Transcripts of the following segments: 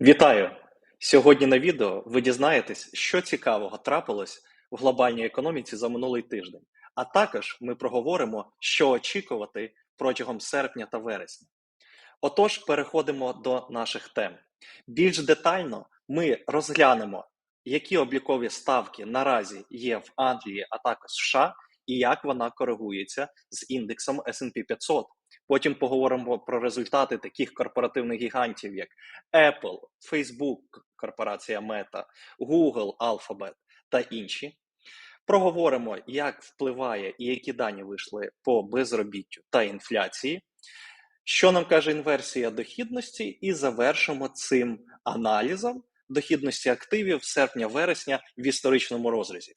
Вітаю! Сьогодні на відео ви дізнаєтесь, що цікавого трапилось в глобальній економіці за минулий тиждень. А також ми проговоримо, що очікувати протягом серпня та вересня. Отож, переходимо до наших тем. Більш детально ми розглянемо, які облікові ставки наразі є в Англії, а також США, і як вона коригується з індексом S&P 500. Потім поговоримо про результати таких корпоративних гігантів, як Apple, Facebook, корпорація Meta, Google, Alphabet та інші. Проговоримо, як впливає і які дані вийшли по безробіттю та інфляції, що нам каже інверсія дохідності, і завершимо цим аналізом дохідності активів серпня-вересня в історичному розрізі.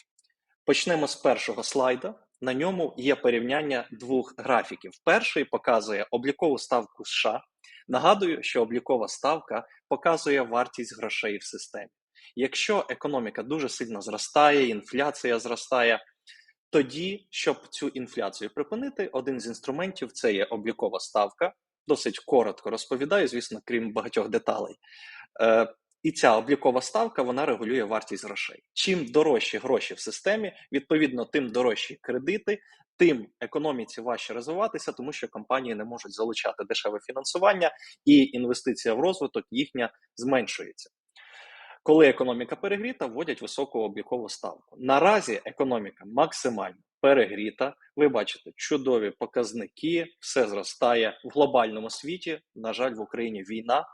Почнемо з першого слайда. На ньому є порівняння двох графіків. Перший показує облікову ставку США. Нагадую, що облікова ставка показує вартість грошей в системі. Якщо економіка дуже сильно зростає, інфляція зростає, тоді, щоб цю інфляцію припинити, один з інструментів це є облікова ставка. Досить коротко розповідаю, звісно, крім багатьох деталей. Е, і ця облікова ставка вона регулює вартість грошей. Чим дорожчі гроші в системі, відповідно, тим дорожчі кредити, тим економіці важче розвиватися, тому що компанії не можуть залучати дешеве фінансування, і інвестиція в розвиток їхня зменшується. Коли економіка перегріта, вводять високу облікову ставку. Наразі економіка максимально перегріта. Ви бачите чудові показники, все зростає в глобальному світі. На жаль, в Україні війна.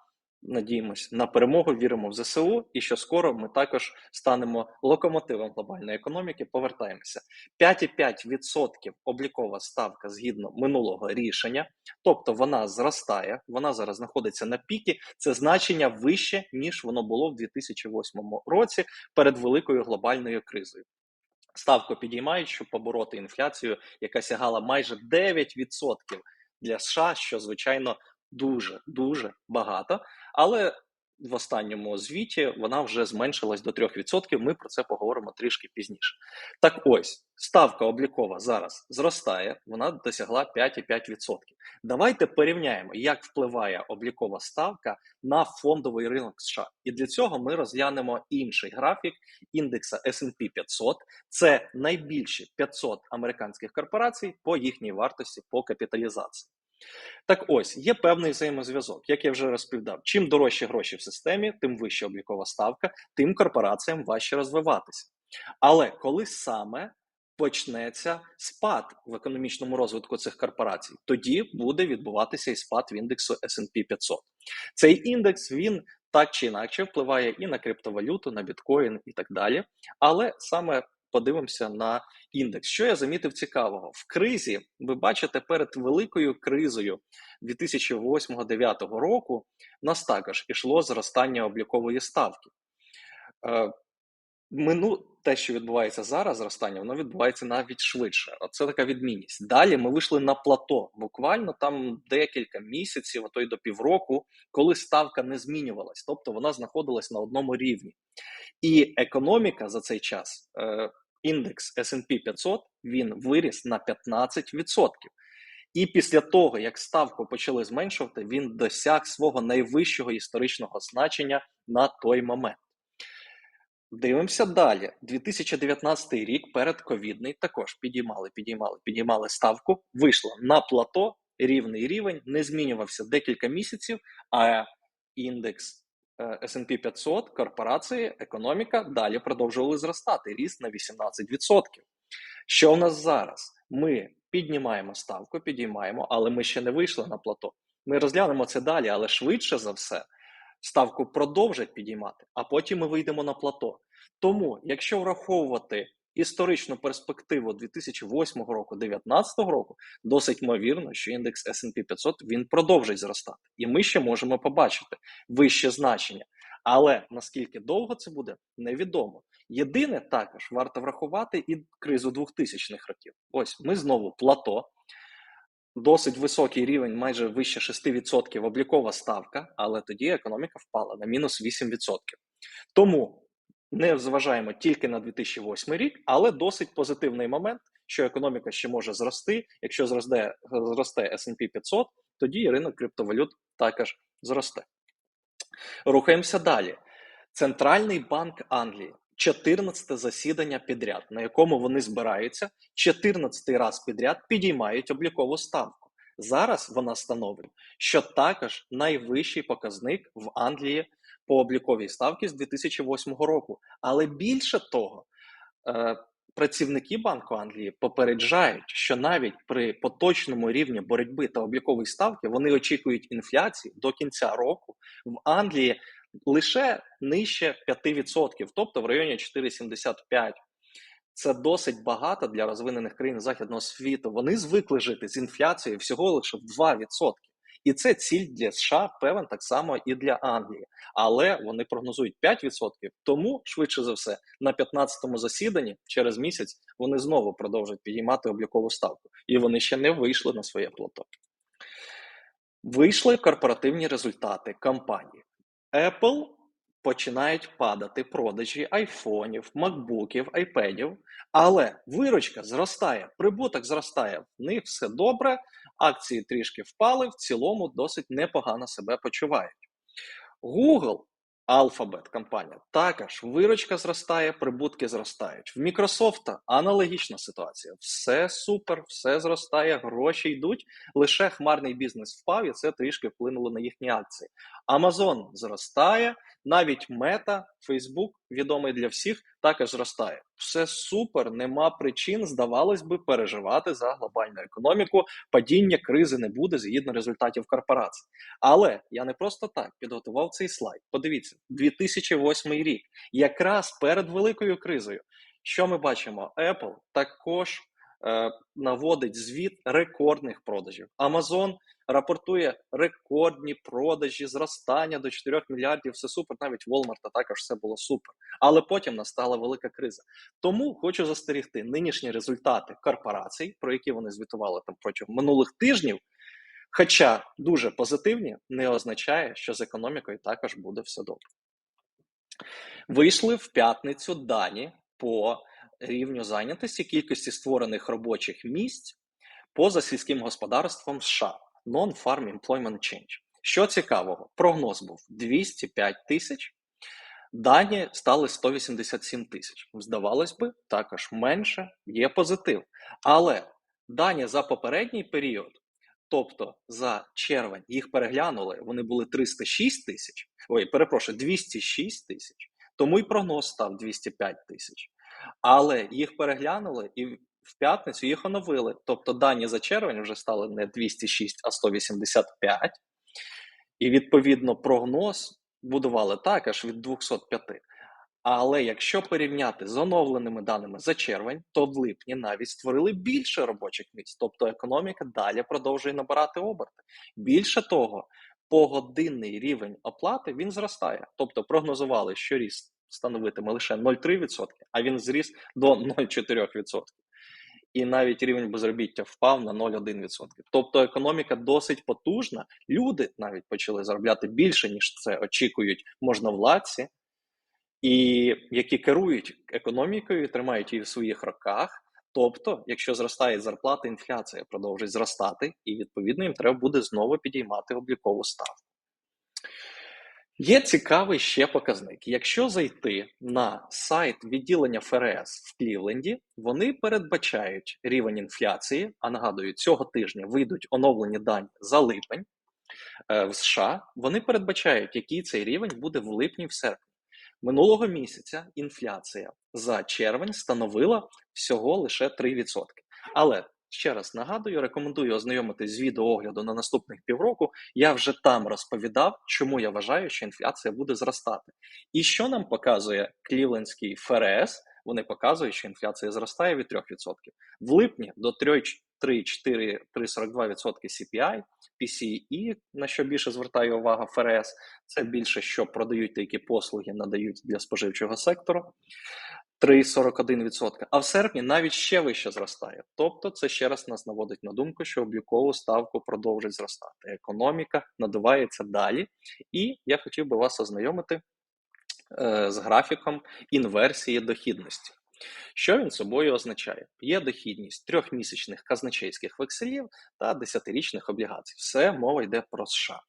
Надіємось на перемогу, віримо в ЗСУ, і що скоро ми також станемо локомотивом глобальної економіки. Повертаємося 5,5% облікова ставка згідно минулого рішення, тобто вона зростає, вона зараз знаходиться на пікі. Це значення вище ніж воно було в 2008 році перед великою глобальною кризою. Ставку підіймають, щоб побороти інфляцію, яка сягала майже 9% для США, що звичайно дуже дуже багато, але в останньому звіті вона вже зменшилась до 3%. Ми про це поговоримо трішки пізніше. Так ось ставка облікова зараз зростає, вона досягла 5,5%. Давайте порівняємо, як впливає облікова ставка на фондовий ринок США. І для цього ми розглянемо інший графік індекса S&P 500. Це найбільші 500 американських корпорацій по їхній вартості по капіталізації. Так ось є певний взаємозв'язок, як я вже розповідав. Чим дорожчі гроші в системі, тим вища облікова ставка, тим корпораціям важче розвиватися. Але коли саме почнеться спад в економічному розвитку цих корпорацій, тоді буде відбуватися і спад в індексу S&P 500. Цей індекс він так чи інакше впливає і на криптовалюту, на біткоін і так далі. Але саме подивимося на індекс. Що я замітив цікавого в кризі? Ви бачите, перед великою кризою 2008-2009 року нас також ішло зростання облікової ставки. Е, Мину те, що відбувається зараз, зростання, воно відбувається навіть швидше. Оце така відмінність. Далі ми вийшли на плато. Буквально там декілька місяців, а то й до півроку, коли ставка не змінювалась, тобто вона знаходилась на одному рівні. І економіка за цей час, е, індекс SP 500, він виріс на 15%. І після того, як ставку почали зменшувати, він досяг свого найвищого історичного значення на той момент. Дивимося далі. 2019 рік передковідний також підіймали, підіймали, підіймали ставку, вийшла на плато, рівний рівень, не змінювався декілька місяців, а індекс S&P 500, корпорації, економіка далі продовжували зростати, ріст на 18%. Що у нас зараз? Ми піднімаємо ставку, підіймаємо, але ми ще не вийшли на плато. Ми розглянемо це далі, але швидше за все ставку продовжать підіймати, а потім ми вийдемо на плато. Тому, якщо враховувати історичну перспективу 2008 року 2019 року, досить ймовірно, що індекс S&P 500 він продовжить зростати, і ми ще можемо побачити вище значення. Але наскільки довго це буде, невідомо. Єдине також варто врахувати і кризу 2000-х років. Ось ми знову плато досить високий рівень, майже вище 6% облікова ставка, але тоді економіка впала на мінус 8%. Тому не зважаємо тільки на 2008 рік, але досить позитивний момент, що економіка ще може зрости. Якщо зросте зросте S&P 500, тоді і ринок криптовалют також зросте. Рухаємося далі. Центральний банк Англії. 14 засідання підряд, на якому вони збираються 14 раз підряд підіймають облікову ставку. Зараз вона становить, що також найвищий показник в Англії по обліковій ставці з 2008 року. Але більше того, е, працівники Банку Англії попереджають, що навіть при поточному рівні боротьби та облікової ставки вони очікують інфляції до кінця року в Англії лише нижче 5%, тобто в районі 4,75%. Це досить багато для розвинених країн західного світу. Вони звикли жити з інфляцією всього лише в 2%. І це ціль для США, певен так само і для Англії. Але вони прогнозують 5%, тому швидше за все на 15-му засіданні через місяць вони знову продовжать підіймати облікову ставку, і вони ще не вийшли на своє плато. Вийшли корпоративні результати кампанії. Apple починають падати продажі айфонів, макбуків, айпедів, але виручка зростає, прибуток зростає. В них все добре, акції трішки впали, в цілому досить непогано себе почувають. Google, Alphabet компанія, також виручка зростає, прибутки зростають. В Microsoft аналогічна ситуація. Все супер, все зростає, гроші йдуть. Лише хмарний бізнес впав, і це трішки вплинуло на їхні акції. Amazon зростає, навіть Мета, Facebook, відомий для всіх, також зростає. Все супер, нема причин, здавалось би, переживати за глобальну економіку. Падіння кризи не буде згідно результатів корпорацій. Але я не просто так підготував цей слайд. Подивіться, 2008 рік, якраз перед великою кризою. Що ми бачимо? Apple також е, наводить звіт рекордних продажів. Amazon рапортує рекордні продажі, зростання до 4 мільярдів. Все супер. Навіть Walmart також все було супер. Але потім настала велика криза. Тому хочу застерігти нинішні результати корпорацій, про які вони звітували там протягом минулих тижнів. Хоча дуже позитивні, не означає, що з економікою також буде все добре. Вийшли в п'ятницю дані по рівню зайнятості кількості створених робочих місць поза сільським господарством США. Non-Farm Employment Change. Що цікавого, прогноз був 205 тисяч, дані стали 187 тисяч. Здавалось би, також менше, є позитив. Але дані за попередній період, тобто за червень, їх переглянули, вони були 306 тисяч, ой, перепрошую, 206 тисяч, тому і прогноз став 205 тисяч. Але їх переглянули і в п'ятницю їх оновили. Тобто дані за червень вже стали не 206, а 185. І відповідно прогноз будували також від 205. Але якщо порівняти з оновленими даними за червень, то в липні навіть створили більше робочих місць, тобто економіка далі продовжує набирати оберти. Більше того, погодинний рівень оплати він зростає, тобто прогнозували, що ріст становитиме лише 0,3%, а він зріс до 0,4% і навіть рівень безробіття впав на 0,1%. Тобто економіка досить потужна. Люди навіть почали заробляти більше, ніж це очікують можновладці, і які керують економікою, тримають її в своїх руках. Тобто, якщо зростає зарплата, інфляція продовжить зростати, і відповідно їм треба буде знову підіймати облікову ставку. Є цікавий ще показник. Якщо зайти на сайт відділення ФРС в Клівленді, вони передбачають рівень інфляції. А нагадую, цього тижня вийдуть оновлені дані за липень е, в США. Вони передбачають, який цей рівень буде в липні в серпні. Минулого місяця інфляція за червень становила всього лише 3%. Але Ще раз нагадую, рекомендую ознайомитись з відеоогляду на наступних півроку. Я вже там розповідав, чому я вважаю, що інфляція буде зростати. І що нам показує Клівлендський ФРС? Вони показують, що інфляція зростає від 3%. В липні до 3,4-3,42% CPI, PCE, на що більше звертає увага ФРС, це більше що продають такі послуги, надають для споживчого сектору. 3,41%, а в серпні навіть ще вище зростає. Тобто, це ще раз нас наводить на думку, що облікову ставку продовжить зростати. Економіка надувається далі, і я хотів би вас ознайомити е, з графіком інверсії дохідності. Що він собою означає? Є дохідність трьохмісячних казначейських векселів та десятирічних облігацій. Все мова йде про США.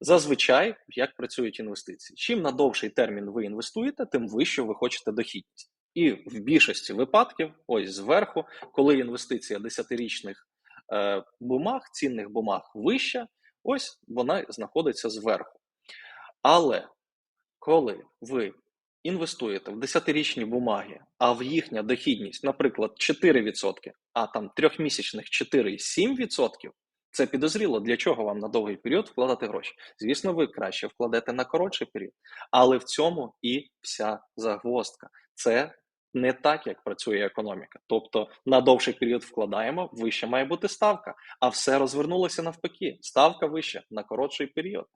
Зазвичай, як працюють інвестиції? Чим на довший термін ви інвестуєте, тим вище ви хочете дохідність. І в більшості випадків, ось зверху, коли інвестиція десятирічних е, бумаг, цінних бумаг вища, ось вона знаходиться зверху. Але коли ви інвестуєте в десятирічні бумаги, а в їхня дохідність, наприклад, 4%, а там трьохмісячних 4,7%, це підозріло, для чого вам на довгий період вкладати гроші. Звісно, ви краще вкладете на коротший період, але в цьому і вся загвоздка. Це не так, як працює економіка. Тобто на довший період вкладаємо, вища має бути ставка, а все розвернулося навпаки. Ставка вища на коротший період.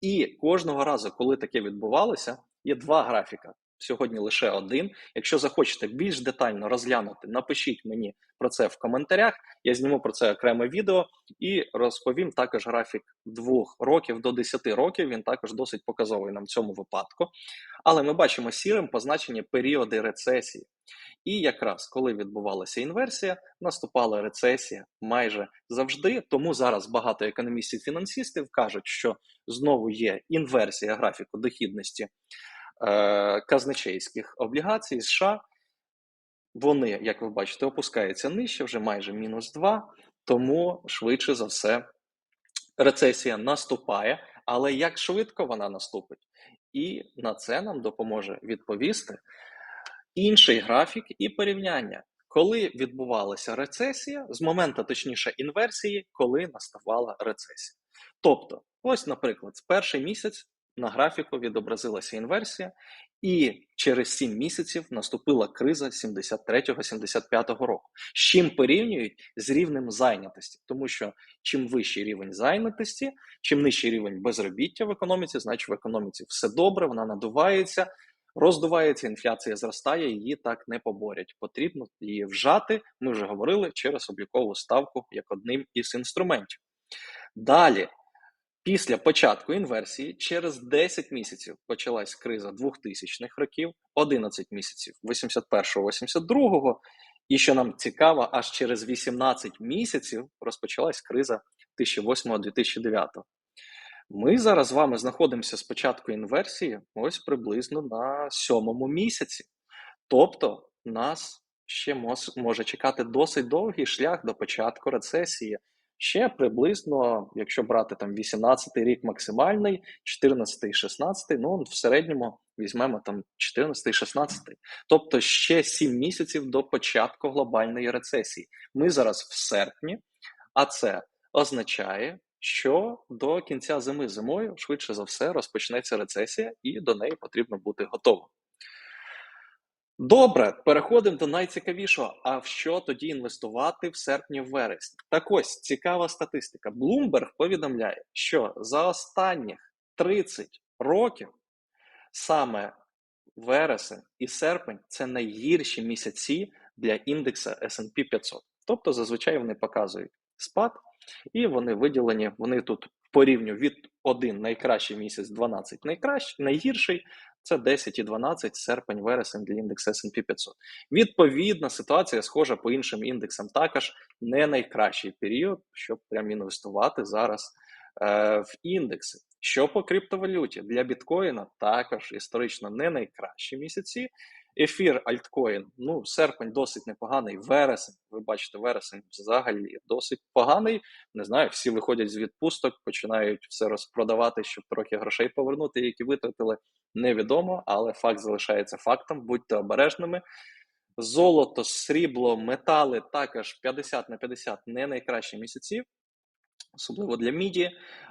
І кожного разу, коли таке відбувалося, є два графіка. Сьогодні лише один. Якщо захочете більш детально розглянути, напишіть мені про це в коментарях. Я зніму про це окреме відео і розповім також графік двох років до 10 років. Він також досить показовий нам в цьому випадку. Але ми бачимо сірим позначені періоди рецесії. І якраз коли відбувалася інверсія, наступала рецесія майже завжди. Тому зараз багато економістів-фінансистів кажуть, що знову є інверсія графіку дохідності казначейських облігацій США. Вони, як ви бачите, опускаються нижче, вже майже мінус 2, тому швидше за все рецесія наступає. Але як швидко вона наступить? І на це нам допоможе відповісти інший графік і порівняння, коли відбувалася рецесія, з моменту, точніше, інверсії, коли наставала рецесія. Тобто, ось, наприклад, перший місяць на графіку відобразилася інверсія, і через 7 місяців наступила криза 73-75 року. З чим порівнюють з рівнем зайнятості, тому що чим вищий рівень зайнятості, чим нижчий рівень безробіття в економіці, значить в економіці все добре, вона надувається. Роздувається інфляція, зростає, її так не поборять. Потрібно її вжати. Ми вже говорили через облікову ставку як одним із інструментів. Далі Після початку інверсії через 10 місяців почалась криза 2000-х років, 11 місяців 81-82-го, і що нам цікаво, аж через 18 місяців розпочалась криза 2008-2009. Ми зараз з вами знаходимося з початку інверсії ось приблизно на сьомому місяці. Тобто нас ще може чекати досить довгий шлях до початку рецесії. Ще приблизно, якщо брати там 18-й рік максимальний, 14-й, 16-й, ну в середньому візьмемо там 14-й, 16-й. Тобто ще 7 місяців до початку глобальної рецесії. Ми зараз в серпні, а це означає, що до кінця зими зимою швидше за все розпочнеться рецесія, і до неї потрібно бути готовим. Добре, переходимо до найцікавішого. А в що тоді інвестувати в серпні в вересні? Так ось цікава статистика. Bloomberg повідомляє, що за останніх 30 років саме вересень і серпень це найгірші місяці для індекса SP 500. Тобто, зазвичай вони показують спад, і вони виділені, вони тут порівню від 1 найкращий місяць, 12 найкращий, найгірший. Це 10 і 12 серпень, вересень для індексу S&P 500. Відповідна ситуація схожа по іншим індексам. Також не найкращий період, щоб прям інвестувати зараз е, в індекси. Що по криптовалюті для біткоїна також історично не найкращі місяці. Ефір альткоін, ну, серпень досить непоганий. Вересень, ви бачите, вересень взагалі досить поганий. Не знаю, всі виходять з відпусток, починають все розпродавати, щоб трохи грошей повернути, які витратили. Невідомо, але факт залишається фактом. Будьте обережними. Золото, срібло, метали також 50 на 50 не найкращі місяці, особливо для міді,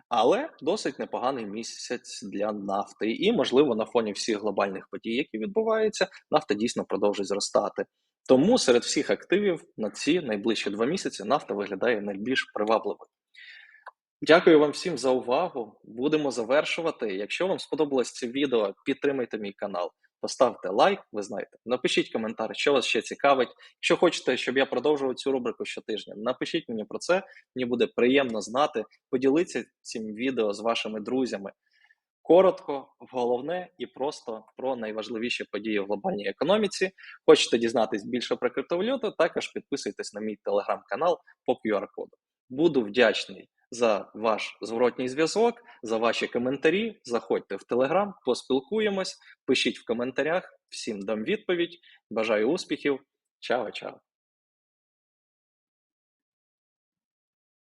але досить непоганий місяць для нафти. І, можливо, на фоні всіх глобальних подій, які відбуваються, нафта дійсно продовжить зростати. Тому серед всіх активів на ці найближчі два місяці нафта виглядає найбільш привабливою. Дякую вам всім за увагу. Будемо завершувати. Якщо вам сподобалось це відео, підтримайте мій канал, поставте лайк, ви знаєте, напишіть коментар, що вас ще цікавить. Якщо хочете, щоб я продовжував цю рубрику щотижня, напишіть мені про це. Мені буде приємно знати. Поділіться цим відео з вашими друзями. Коротко, головне і просто про найважливіші події в глобальній економіці. Хочете дізнатись більше про криптовалюту, також підписуйтесь на мій телеграм-канал по QR-коду. Буду вдячний за ваш зворотній зв'язок, за ваші коментарі. Заходьте в Телеграм, поспілкуємось, пишіть в коментарях. Всім дам відповідь. Бажаю успіхів. Чао, чао.